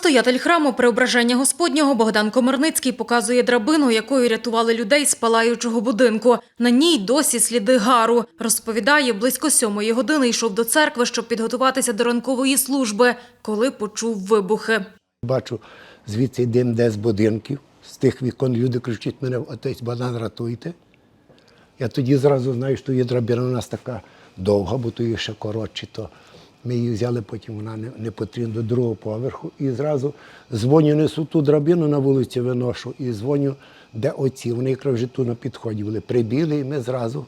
Настоятель храму Преображення Господнього Богдан Комарницький показує драбину, якою рятували людей з палаючого будинку. На ній досі сліди гару. Розповідає, близько сьомої години йшов до церкви, щоб підготуватися до ранкової служби, коли почув вибухи. Бачу, звідси дим де з будинків, з тих вікон люди кричать мене, отець банан рятуйте. Я тоді зразу знаю, що є драбина у нас така довга, бо то є ще коротше, то ми її взяли, потім вона не, не потрібна до другого поверху. І зразу дзвоню, несу ту драбину на вулиці виношу і дзвоню, де оці. Вони якраз вже тут на підході були. Прибіли, і ми зразу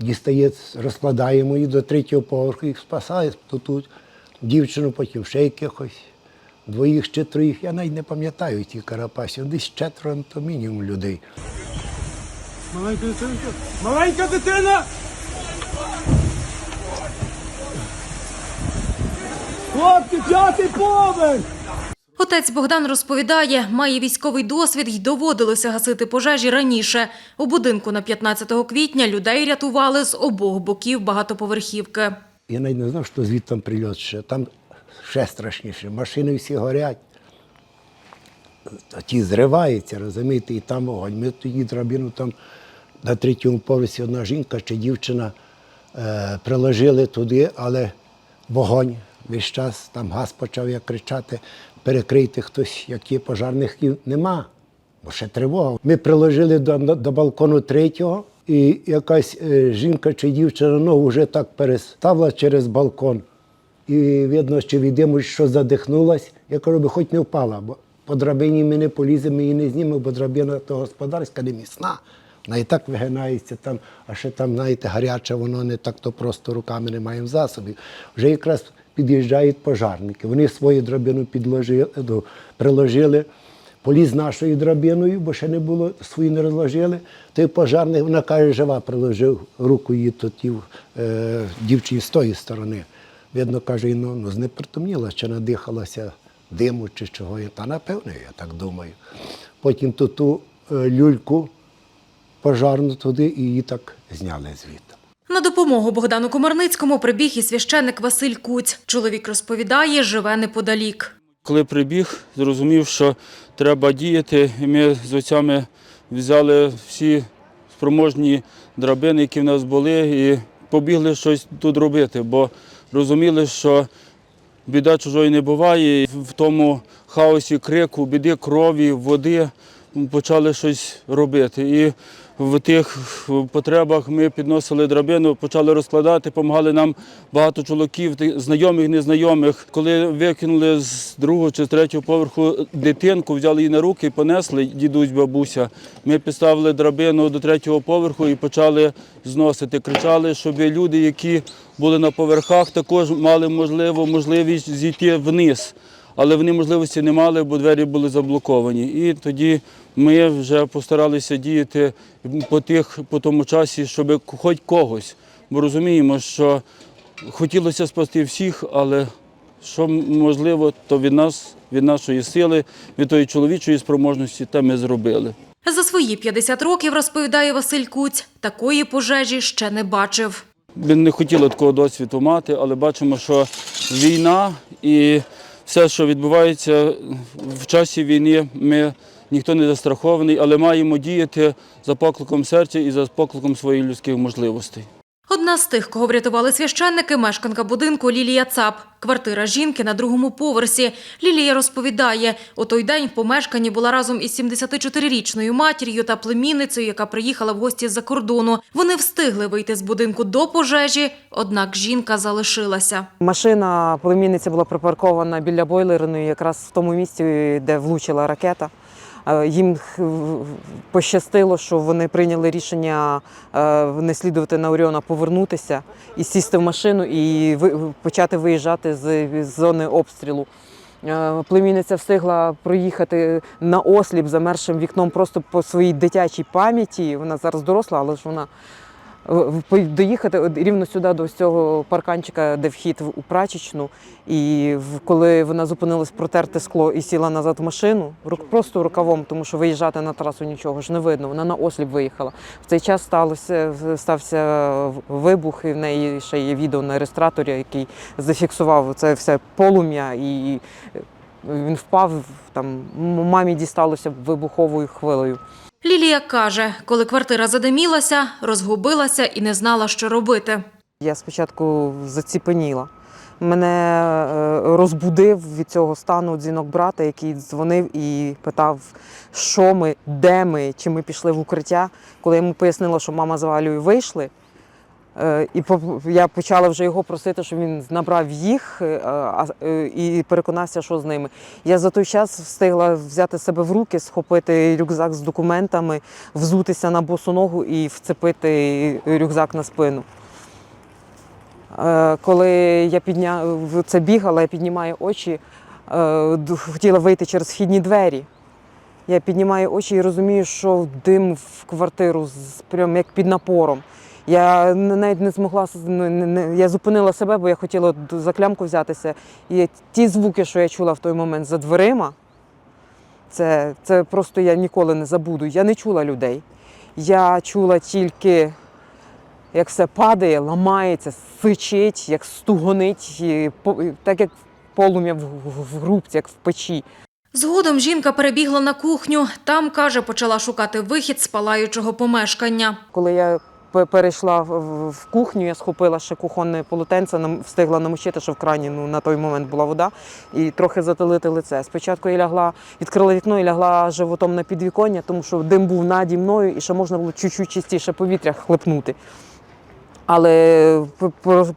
дістає, розкладаємо її до третього поверху і спасає то тут дівчину, потім ще якихось. Двоїх чи троїх, я навіть не пам'ятаю ті карапасів, десь четверо ну, то мінімум людей. Маленька дитинка. Маленька дитина! Хлопці, п'ятий поверх! Отець Богдан розповідає, має військовий досвід й доводилося гасити пожежі раніше. У будинку на 15 квітня людей рятували з обох боків багатоповерхівки. Я навіть не знав, що звідти там прильот ще. Там ще страшніше. Машини всі горять. А ті зриваються, розумієте, і там вогонь. Ми тоді драбину там на третьому поверсі одна жінка чи дівчина е, приложили туди, але вогонь весь час, там газ почав як кричати, перекрийте хтось, як є пожарників, нема. Бо ще тривога. Ми приложили до, до балкону третього, і якась е, жінка чи дівчина ногу вже так переставила через балкон. І видно, що від що задихнулась. Я кажу, би хоч не впала, бо по драбині ми не поліземо, її не знімемо, бо драбина то господарська не міцна. Вона і так вигинається там, а ще там, знаєте, гаряче, воно не так то просто руками не маємо засобів. Вже якраз під'їжджають пожарники. Вони свою драбину ну, приложили, поліз нашою драбиною, бо ще не було, свою не розложили. Той пожарник, вона каже, жива, приложив руку її тоді, е, дівчині з тої сторони. Видно, каже, ну, ну знепритомніла, чи надихалася диму чи чого. Та напевно, я так думаю. Потім ту, ту е, люльку пожарну туди і її так зняли звідти. На допомогу Богдану Комарницькому прибіг і священник Василь Куць. Чоловік розповідає, живе неподалік. Коли прибіг, зрозумів, що треба діяти, і ми з отцями взяли всі спроможні драбини, які в нас були, і побігли щось тут робити, бо розуміли, що біда чужої не буває. В тому хаосі крику, біди, крові, води почали щось робити. І в тих потребах ми підносили драбину, почали розкладати, допомагали нам багато чоловіків, знайомих, незнайомих. Коли викинули з другого чи з третього поверху дитинку, взяли її на руки і понесли дідусь, бабуся. Ми підставили драбину до третього поверху і почали зносити. Кричали, щоб люди, які були на поверхах, також мали можливо можливість зійти вниз. Але вони можливості не мали, бо двері були заблоковані. І тоді ми вже постаралися діяти по тих по тому часі, щоб хоч когось. Бо розуміємо, що хотілося спасти всіх, але що можливо, то від нас, від нашої сили, від тої чоловічої спроможності, те ми зробили. За свої 50 років, розповідає Василь Куць, такої пожежі ще не бачив. Ми не хотіли такого досвіду мати, але бачимо, що війна і все, що відбувається в часі війни, ми ніхто не застрахований, але маємо діяти за покликом серця і за покликом своїх людських можливостей. Одна з тих, кого врятували священники, мешканка будинку Лілія Цап. Квартира жінки на другому поверсі. Лілія розповідає, у той день в помешканні була разом із 74-річною матір'ю та племінницею, яка приїхала в гості з-за кордону. Вони встигли вийти з будинку до пожежі, однак жінка залишилася. Машина племінниця була припаркована біля бойлерної, якраз в тому місці, де влучила ракета. Е, Їм пощастило, що вони прийняли рішення е, не слідувати на Оріона, повернутися і сісти в машину і почати виїжджати з зони обстрілу. Е, Племінниця встигла проїхати на осліп замершим вікном просто по своїй дитячій пам'яті. Вона зараз доросла, але ж вона доїхати рівно сюди до цього парканчика, де вхід у прачечну. І коли вона зупинилась протерти скло і сіла назад в машину, просто рукавом, тому що виїжджати на трасу нічого ж не видно. Вона на осліп виїхала. В цей час сталося стався вибух, і в неї ще є відео на реєстраторі, який зафіксував це все полум'я, і він впав. Там мамі дісталося вибуховою хвилею. Лілія каже, коли квартира задимілася, розгубилася і не знала, що робити. Я спочатку заціпеніла. Мене е, розбудив від цього стану дзвінок брата, який дзвонив і питав, що ми, де ми, чи ми пішли в укриття. Коли я йому пояснила, що мама з Валею вийшли, і я почала вже його просити, щоб він набрав їх е, е, і переконався, що з ними. Я за той час встигла взяти себе в руки, схопити рюкзак з документами, взутися на босу ногу і вцепити рюкзак на спину. Е, Коли я підня... це бігала, я піднімаю очі, е, хотіла вийти через вхідні двері. Я піднімаю очі і розумію, що дим в квартиру прям як під напором. Я навіть не змогла не- я зупинила себе, бо я хотіла за клямку взятися. І ті звуки, що я чула в той момент за дверима, це, це просто я ніколи не забуду. Я не чула людей. Я чула тільки як все падає, ламається, сичить, як стугонить, і так як полум'я в, в, в грубці, як в печі. Згодом жінка перебігла на кухню. Там, каже, почала шукати вихід з палаючого помешкання. Коли я перейшла в, кухню, я схопила ще кухонне полотенце, встигла намочити, що в крані ну, на той момент була вода, і трохи затилити лице. Спочатку я лягла, відкрила вікно і лягла животом на підвіконня, тому що дим був наді мною і ще можна було чуть-чуть чистіше повітря хлипнути. Але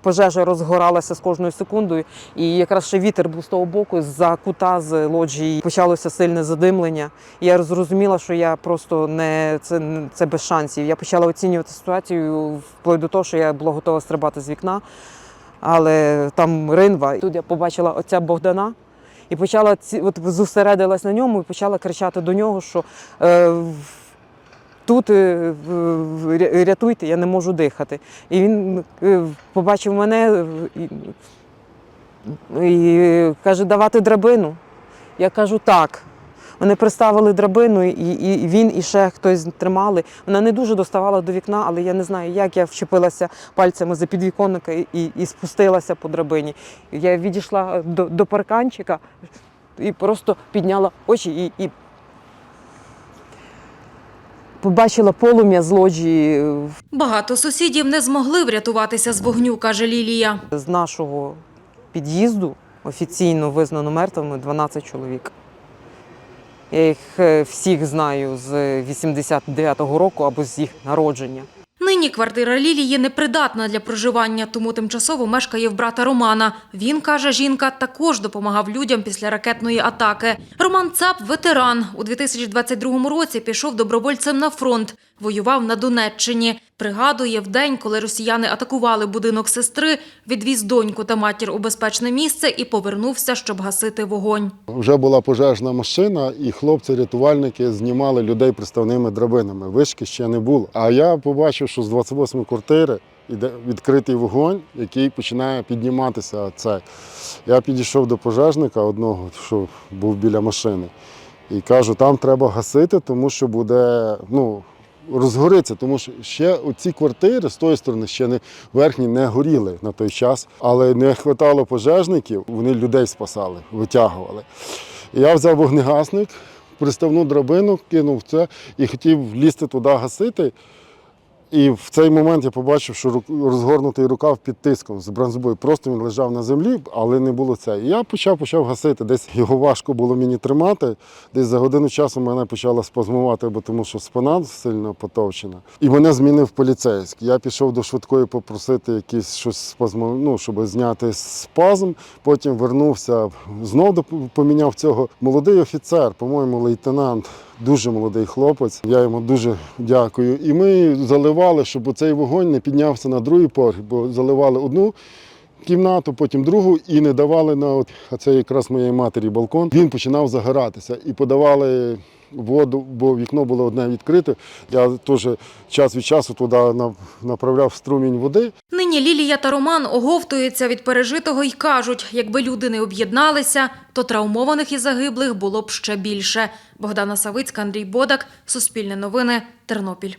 пожежа розгоралася з кожною секундою, і якраз ще вітер був з того боку, з-за кута з лоджії почалося сильне задимлення. І я зрозуміла, що я просто не це, це без шансів. Я почала оцінювати ситуацію вплоть до того, що я була готова стрибати з вікна, але там ринва. Тут я побачила отця Богдана. І почала ці, от зосередилась на ньому і почала кричати до нього, що е, тут е, рятуйте, я не можу дихати. І він е, побачив мене е, і, і каже, давати драбину. Я кажу, так. Вони приставили драбину, і, і він, і ще хтось тримали. Вона не дуже доставала до вікна, але я не знаю, як я вчепилася пальцями за підвіконника і, і спустилася по драбині. Я відійшла до, до парканчика і просто підняла очі і, і побачила полум'я з лоджії Багато сусідів не змогли врятуватися з вогню, каже Лілія. з нашого під'їзду офіційно визнано мертвими 12 чоловік. Я їх е, всіх знаю з 89-го року або з їх народження. Нині квартира Лілії непридатна для проживання, тому тимчасово мешкає в брата Романа. Він, каже жінка, також допомагав людям після ракетної атаки. Роман Цап – ветеран. У 2022 році пішов добровольцем на фронт. Воював на Донеччині. Пригадує, в день, коли росіяни атакували будинок сестри, відвіз доньку та матір у безпечне місце і повернувся, щоб гасити вогонь. Вже була пожежна машина, і хлопці-рятувальники знімали людей приставними драбинами. Вишки ще не було. А я побачив, що з 28 квартири йде відкритий вогонь, який починає підніматися. Це. Я підійшов до пожежника одного, що був біля машини, і кажу, там треба гасити, тому що буде. ну, Розгориться, тому що ще ці квартири з тої сторони ще не верхні не горіли на той час, але не вистачало пожежників, вони людей спасали, витягували. Я взяв вогнегасник, приставну драбину, кинув це і хотів лізти туди гасити. І в цей момент я побачив, що розгорнутий рукав під тиском з бронзбою. Просто він лежав на землі, але не було це. І я почав почав гасити. Десь його важко було мені тримати. Десь за годину часу мене почало спазмувати, бо тому що спина сильно потовчена. І мене змінив поліцейський. Я пішов до швидкої попросити якісь щось спазмо, ну, щоб зняти спазм. Потім вернувся, знов поміняв цього молодий офіцер, по-моєму, лейтенант. Дуже молодий хлопець. Я йому дуже дякую. І ми заливали, щоб цей вогонь не піднявся на другий поверх, бо заливали одну кімнату, потім другу і не давали на а це якраз моєї матері балкон. Він починав загоратися і подавали воду, бо вікно було одне відкрите. Я теж час від часу туди направляв струмінь води. Нині Лілія та Роман оговтуються від пережитого і кажуть, якби люди не об'єдналися, то травмованих і загиблих було б ще більше. Богдана Савицька, Андрій Бодак, Суспільне новини, Тернопіль.